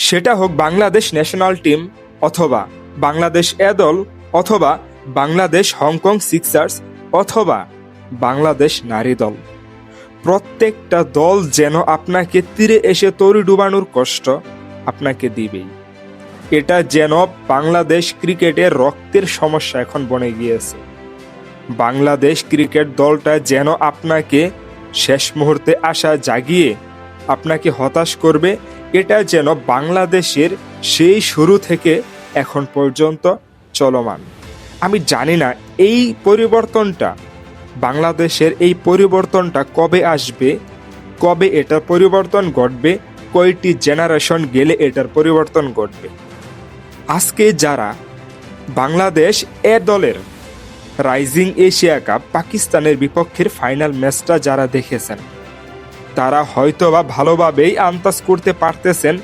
সেটা হোক Bangladesh national team অথবা বাংলাদেশ এ দল অথবা বাংলাদেশ হংকং সিক্সার্স অথবা বাংলাদেশ নারী দল। প্রত্যেকটা দল যেন আপনাকে তীরে এসে তরি ডুবানোর কষ্ট আপনাকে দিবেই। এটা যেন বাংলাদেশ ক্রিকেটের রক্তের সমস্যা এখন বনে গিয়েছে। বাংলাদেশ ক্রিকেট দলটা যেন আপনাকে শেষ মুহূর্তে আশা জাগিয়ে আপনাকে হতাশ করবে এটা যেন বাংলাদেশের সেই শুরু থেকে এখন পর্যন্ত চলমান। আমি জানি না এই পরিবর্তনটা, বাংলাদেশের এই পরিবর্তনটা কবে আসবে, কবে এটার পরিবর্তন ঘটবে, কয়টি জেনারেশন গেলে এটার পরিবর্তন ঘটবে। আজকে যারা বাংলাদেশ এ দলের রাইজিং এশিয়া কাপ পাকিস্তানের বিপক্ষের ফাইনাল ম্যাচটা যারা দেখেছেন তারা হয়তোবা ভালোভাবেই আন্দাজ করতে পারতেছেন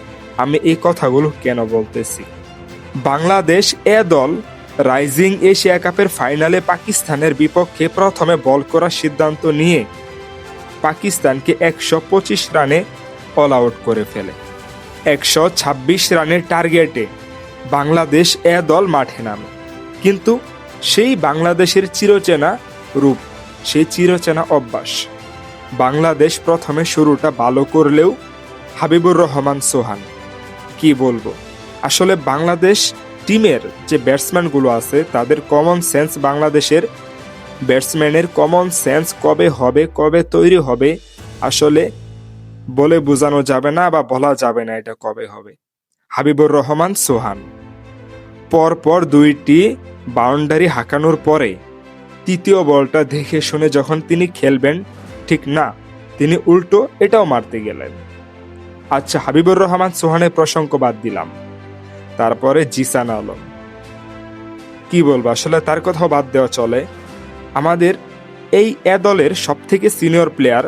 আমি এই কথাগুলো কেন বলতেছি। বাংলাদেশ এ দল রাইজিং এশিয়া কাপের ফাইনালে পাকিস্তানের বিপক্ষে প্রথমে বল করার সিদ্ধান্ত নিয়ে পাকিস্তানকে একশো পঁচিশ রানে অল আউট করে ফেলে। একশো ছাব্বিশ রানের টার্গেটে বাংলাদেশ এ দল মাঠে নামে। কিন্তু সেই বাংলাদেশের চিরচেনা রূপ, সেই চিরচেনা অভ্যাস বাংলাদেশ প্রথমে শুরুটা ভালো করলেও হাবিবুর রহমান সোহান। কি বলব? আসলে বাংলাদেশ টিমের যে ব্যাটসম্যানগুলো আছে, তাদের কমন সেন্স বাংলাদেশের ব্যাটসম্যানের কমন সেন্স কবে হবে, কবে তৈরি হবে, আসলে বলে বোঝানো যাবে না বা বলা যাবে না এটা কবে হবে। হাবিবুর রহমান সোহান। পরপর দুইটি বাউন্ডারি হাঁকানোর পরে তৃতীয় বলটা দেখে শুনে যখন তিনি খেলবেন ঠিক না। তিনি উল্টো এটাও মারতে গেলেন। আচ্ছা হাবিবুর রহমান সোহানের প্রসঙ্গ বাদ দিলাম। তারপরে জিসান আলম। কি বলব, আসলে তার কথাও বাদ দেওয়া চলে। আমাদের এই এ দলের সব থেকে সিনিয়র প্লেয়ার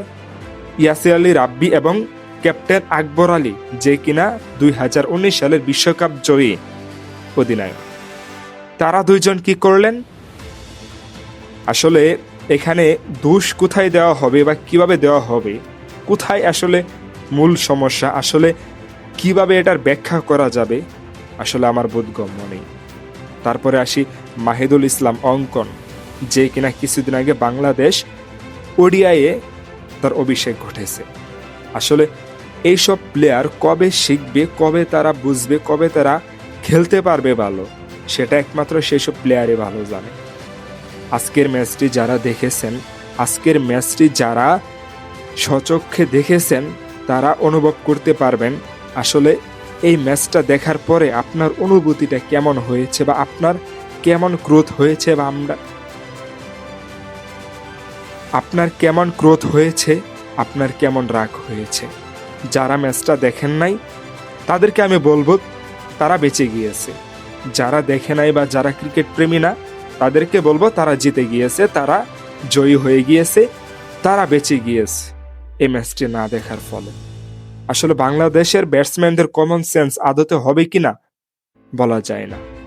ইয়াসির আলী রাব্বি এবং ক্যাপ্টেন আকবর আলী, যে কিনা দুই হাজার উনিশ সালের বিশ্বকাপ জয়ী অধিনায়ক। তারা দুইজন কি করলেন? আসলে এখানে দোষ কোথায় দেওয়া হবে বা কীভাবে দেওয়া হবে? কোথায় আসলে মূল সমস্যা? আসলে কীভাবে এটার ব্যাখ্যা করা যাবে? আসলে আমার বোধগম্য নেই। তারপরে আসি মাহিদুল ইসলাম অঙ্কন, যে কিনা কিছুদিন আগে বাংলাদেশ ওডিআইয়ে তার অভিষেক ঘটেছে। আসলে এইসব প্লেয়ার কবে শিখবে, কবে তারা বুঝবে, কবে তারা খেলতে পারবে ভালো, সেটা একমাত্র সেসব প্লেয়ারই ভালো জানে। আজকের ম্যাচটি যারা দেখেছেন, আজকের ম্যাচটি যারা সচক্ষে দেখেছেন, তারা অনুভব করতে পারবেন, আসলে এই ম্যাচটা দেখার পরে আপনার অনুভূতিটা কেমন হয়েছে বা আপনার কেমন ক্রোধ হয়েছে বা আমরা আপনার কেমন ক্রোধ হয়েছে, আপনার কেমন রাগ হয়েছে? যারা ম্যাচটা দেখেন নাই, তাদেরকে আমি বলব তারা বেঁচে গিয়েছে। যারা দেখে নাই বা যারা ক্রিকেট প্রেমী না তাদেরকে বলব, তারা জিতে গিয়েছে, তারা জয়ী হয়ে গিয়েছে, তারা বেঁচে গিয়েছে এই ম্যাচটি না দেখার ফলে। আসলে বাংলাদেশের ব্যাটসম্যানদের কমন সেন্স আদতে হবে কিনা বলা যায় না।